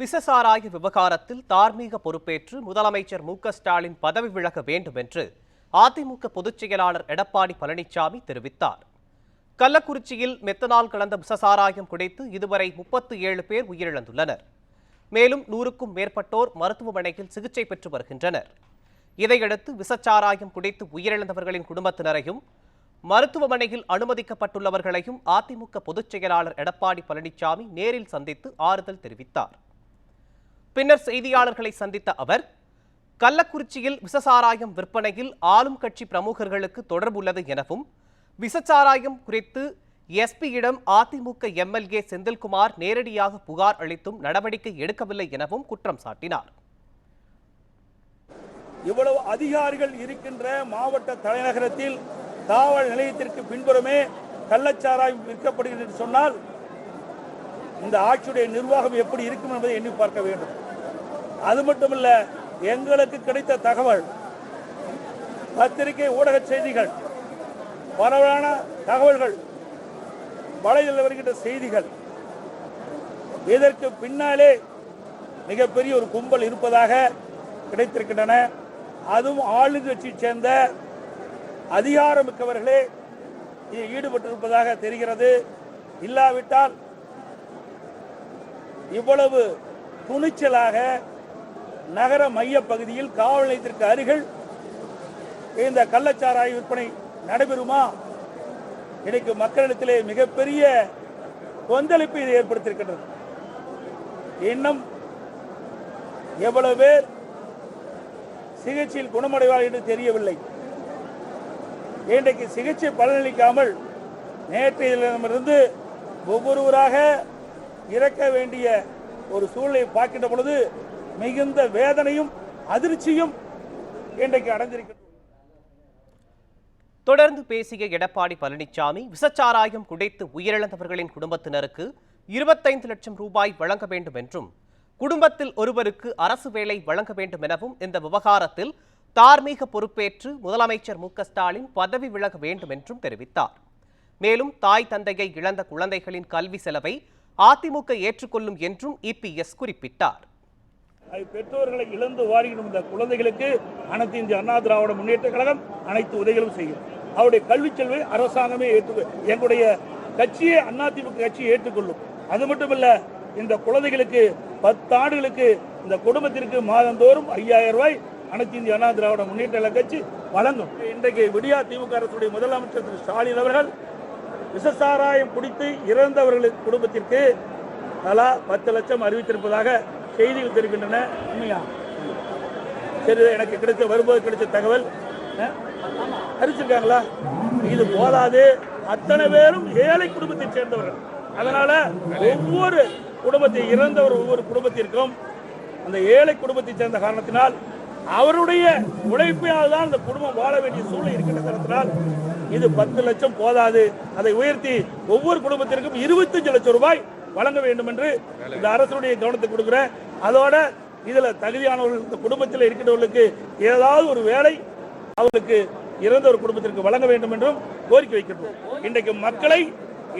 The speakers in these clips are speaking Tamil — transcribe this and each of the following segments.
விசசாராய விவகாரத்தில் தார்மீக பொறுப்பேற்று முதலமைச்சர் மு ஸ்டாலின் பதவி விலக வேண்டும் என்று அதிமுக பொதுச் செயலாளர் எடப்பாடி பழனிசாமி தெரிவித்தார். கள்ளக்குறிச்சியில் மெத்தனால் கலந்த விசசாராயம் குடித்து இதுவரை முப்பத்து ஏழு பேர் உயிரிழந்துள்ளனர். மேலும் நூறுக்கும் மேற்பட்டோர் மருத்துவமனையில் சிகிச்சை பெற்று வருகின்றனர். இதையடுத்து விசச்சாராயம் குடித்து உயிரிழந்தவர்களின் குடும்பத்தினரையும் மருத்துவமனையில் அனுமதிக்கப்பட்டுள்ளவர்களையும் அதிமுக பொதுச் செயலாளர் எடப்பாடி பழனிசாமி நேரில் சந்தித்து ஆறுதல் தெரிவித்தார். பின்னர் செய்தியாளர்களை சந்தித்த அவர் கள்ளக்குறிச்சியில் விசசாராயம் விற்பனையில் ஆளும் கட்சி பிரமுகர்களுக்கு தொடர்புள்ளது எனவும் விசச்சாராயம் குறித்து எஸ்பியிடம் அதிமுக எம்எல்ஏ செந்தில்குமார் நேரடியாக புகார் அளித்தும் நடவடிக்கை எடுக்கவில்லை எனவும் குற்றம் சாட்டினார். இவ்வளவு அதிகாரிகள் இருக்கின்ற மாவட்ட தலைநகரத்தில் காவல் நிலையத்திற்கு பின்புறமே கள்ளச்சாராயம் விற்கப்படுகிறது என்று சொன்னால் இந்த ஆட்சியுடைய நிர்வாகம் எப்படி இருக்கும் என்பதை எண்ணி பார்க்க வேண்டும். அது மட்டுமல்ல எங்களுக்கு கிடைத்த தகவல் பத்திரிகை ஊடக செய்திகள் பரவலான தகவல்கள் வலையில் வருகின்ற செய்திகள். இதற்கு பின்னாலே மிகப்பெரிய ஒரு கும்பல் இருப்பதாக கிடைத்திருக்கின்றன. அதுவும் ஆளுங்கட்சியை சேர்ந்த அதிகாரமிக்கவர்களே இதில் ஈடுபட்டிருப்பதாக தெரிகிறது. இல்லாவிட்டால் இவ்வளவு துணிச்சலாக நகர மைய பகுதியில் காவல் நிலையத்திற்கு அருகில் இந்த கள்ளச்சாராய விற்பனை நடைபெறுமா? இன்னைக்கு மக்களிடத்திலே மிகப்பெரிய கொந்தளிப்பை இது ஏற்படுத்தியிருக்கின்றது. இன்னும் எவ்வளவு பேர் சிகிச்சையில் குணமடைவார் என்று தெரியவில்லை. இன்றைக்கு சிகிச்சை பலனளிக்காமல் நேற்றையிலிருந்து ஒவ்வொருவராக இறக்க வேண்டிய ஒரு சூழ்நிலை பார்க்கின்ற பொழுது மிகுந்த வேதனையும் அதிர்ச்சியும் இன்றைக்கு அடைஞ்சிருக்கிறது தொடர்ந்து பேசிய எடப்பாடி பழனிசாமி விசச்சாராயம் குடைத்து உயிரிழந்தவர்களின் குடும்பத்தினருக்கு இருபத்தைந்து லட்சம் ரூபாய் வழங்க வேண்டும் என்றும் குடும்பத்தில் ஒருவருக்கு அரசு வேலை வழங்க வேண்டும் எனவும் இந்த விவகாரத்தில் தார்மீக பொறுப்பேற்று முதலமைச்சர் மு ஸ்டாலின் பதவி விலக வேண்டும் என்றும் தெரிவித்தார். மேலும் தாய் தந்தையை இழந்த குழந்தைகளின் கல்வி செலவை அதிமுக ஏற்றுக்கொள்ளும் என்றும் இபிஎஸ் குறிப்பிட்டார். அது பெற்றோர்களை இழந்து வாரிடும் இந்த குழந்தைகளுக்கு அனைத்து இந்திய அண்ணா திராவிட முன்னேற்ற கழகம் அனைத்து உதவிகளும் செய்யும். அவருடைய கல்வி செல்வை அரசாங்கமே ஏற்று எங்களுடைய கட்சியே அதிமுக கட்சியை ஏற்றுக்கொள்ளும். அது மட்டுமல்ல இந்த குழந்தைகளுக்கு பத்து ஆண்டுகளுக்கு இந்த குடும்பத்திற்கு மாதந்தோறும் ஐயாயிரம் ரூபாய் அனைத்து இந்திய அண்ணா திராவிட முன்னேற்ற கழக கட்சி வழங்கும். இன்றைக்கு விடியா திமுக அரசுடைய முதலமைச்சர் திரு ஸ்டாலின் அவர்கள் விசசாராயம் குடித்து இறந்தவர்களுக்கு குடும்பத்திற்கு தலா பத்து லட்சம் அறிவித்திருப்பதாக செய்திகள் தெரிவிக்கின்றன உண்மையா? சரி எனக்கு கிடைச்ச வரும்போது கிடைச்ச தகவல் அஹ், இது போதாது. அத்தனை பேரும் ஏழை குடும்பத்தை சேர்ந்தவர்கள். அதனால ஒவ்வொரு குடும்பத்தை இறந்தவர் ஒவ்வொரு குடும்பத்திற்கும் அந்த ஏழை குடும்பத்தை சேர்ந்த காரணத்தினால் அவருடைய உழைப்பினால் தான் அந்த குடும்பம் வாழ வேண்டிய சூழ்நிலை இருக்கின்ற காரணத்தினால் இது பத்து லட்சம் போதாது. அதை உயர்த்தி ஒவ்வொரு குடும்பத்திற்கும் இருபத்தஞ்சு லட்சம் ரூபாய் வழங்க வேண்டும் என்று இந்த அரசுடைய கவனத்தை கொடுக்குறேன். அதோட இதில் தகுதியானவர்கள் இந்த குடும்பத்தில் இருக்கிறவர்களுக்கு ஏதாவது ஒரு வேலை அவர்களுக்கு இறந்த ஒரு குடும்பத்திற்கு வழங்க வேண்டும் என்றும் கோரிக்கை வைக்கின்றோம். இன்றைக்கு மக்களை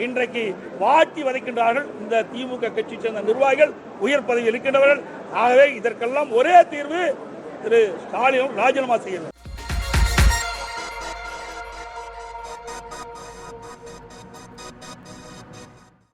இன்றைக்கு வாட்டி வதைக்கின்றார்கள். இந்த திமுக கட்சி சேர்ந்த நிர்வாகிகள் உயர் பதவியில் இருக்கின்றவர்கள். ஆகவே இதற்கெல்லாம் ஒரே தீர்வு திரு ஸ்டாலினும் ராஜினாமா செய்யணும்